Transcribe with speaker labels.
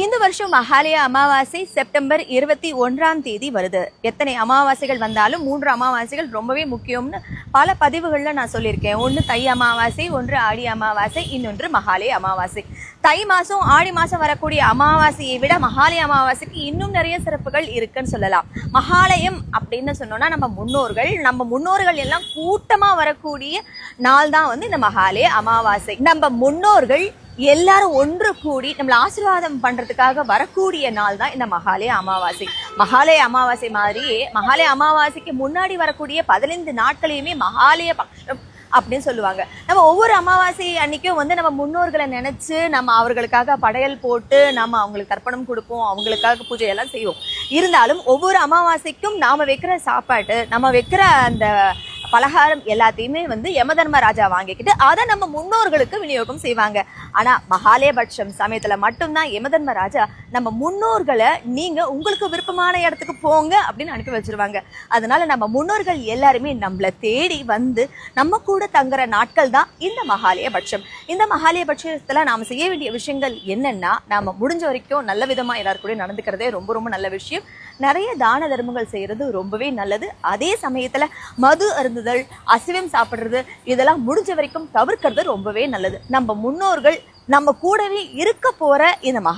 Speaker 1: இந்த வருஷம் மகாலய அமாவாசை செப்டம்பர் இருபத்தி ஒன்றாம் தேதி வருது. எத்தனை அமாவாசைகள் வந்தாலும் மூன்று அமாவாசைகள் ரொம்பவே முக்கியம்னு பல பதிவுகளில் நான் சொல்லியிருக்கேன். ஒன்று தை அமாவாசை ஒன்று ஆடி அமாவாசை இன்னொன்று மகாலய அமாவாசை. தை மாதம் ஆடி மாதம் வரக்கூடிய அமாவாசையை விட மகாலய அமாவாசைக்கு இன்னும் நிறைய சிறப்புகள் இருக்குன்னு சொல்லலாம். மகாலயம் அப்படின்னு சொன்னோம்னா நம்ம முன்னோர்கள் நம்ம முன்னோர்கள் எல்லாம் கூட்டமாக வரக்கூடிய நாள் தான் வந்து இந்த மகாலய அமாவாசை. நம்ம முன்னோர்கள் எல்லாரும் ஒன்று கூடி நம்மளை ஆசீர்வாதம் பண்ணுறதுக்காக வரக்கூடிய நாள் தான் இந்த மகாலய அமாவாசை. மகாலய அமாவாசை மாதிரியே மகாலய அமாவாசைக்கு முன்னாடி வரக்கூடிய பதினைந்து நாட்களையுமே மகாலய பக்ஷம் அப்படின்னு சொல்லுவாங்க. நம்ம ஒவ்வொரு அமாவாசை அன்னைக்கும் வந்து நம்ம முன்னோர்களை நினைச்சு நம்ம அவர்களுக்காக படையல் போட்டு நம்ம அவங்களுக்கு தர்ப்பணம் கொடுப்போம் அவங்களுக்காக பூஜை எல்லாம் செய்வோம். இருந்தாலும் ஒவ்வொரு அமாவாசைக்கும் நாம் வைக்கிற சாப்பாடு நம்ம வைக்கிற அந்த பலகாரம் எல்லாத்தையுமே வந்து யமதர்ம ராஜா வாங்கிக்கிட்டு அதை நம்ம முன்னோர்களுக்கு விநியோகம் செய்வாங்க. ஆனா மகாலயபட்சம் சமயத்துல மட்டும்தான் யமதர்மராஜா நம்ம முன்னோர்களை நீங்க உங்களுக்கு விருப்பமான இடத்துக்கு போங்க அப்படின்னு அனுப்பி வச்சிருவாங்க. அதனால நம்ம முன்னோர்கள் எல்லாருமே நம்மளை தேடி வந்து நம்ம கூட தங்குற நாட்கள் தான் இந்த மகாலயபட்சம். இந்த மகாலயபட்சத்துல நாம செய்ய வேண்டிய விஷயங்கள் என்னன்னா நாம முடிஞ்ச வரைக்கும் நல்ல விதமா எல்லாரு கூட நடந்துக்கிறதே ரொம்ப ரொம்ப நல்ல விஷயம். நிறைய தான தர்மங்கள் செய்யறது ரொம்பவே நல்லது. அதே சமயத்துல மது அருந்துதல் அசைவம் சாப்பிடுறது இதெல்லாம் முடிஞ்ச வரைக்கும் தவிர்க்கிறது ரொம்பவே நல்லது. நம்ம முன்னோர்கள் நம்ம கூடவே இருக்க போற இந்த மகா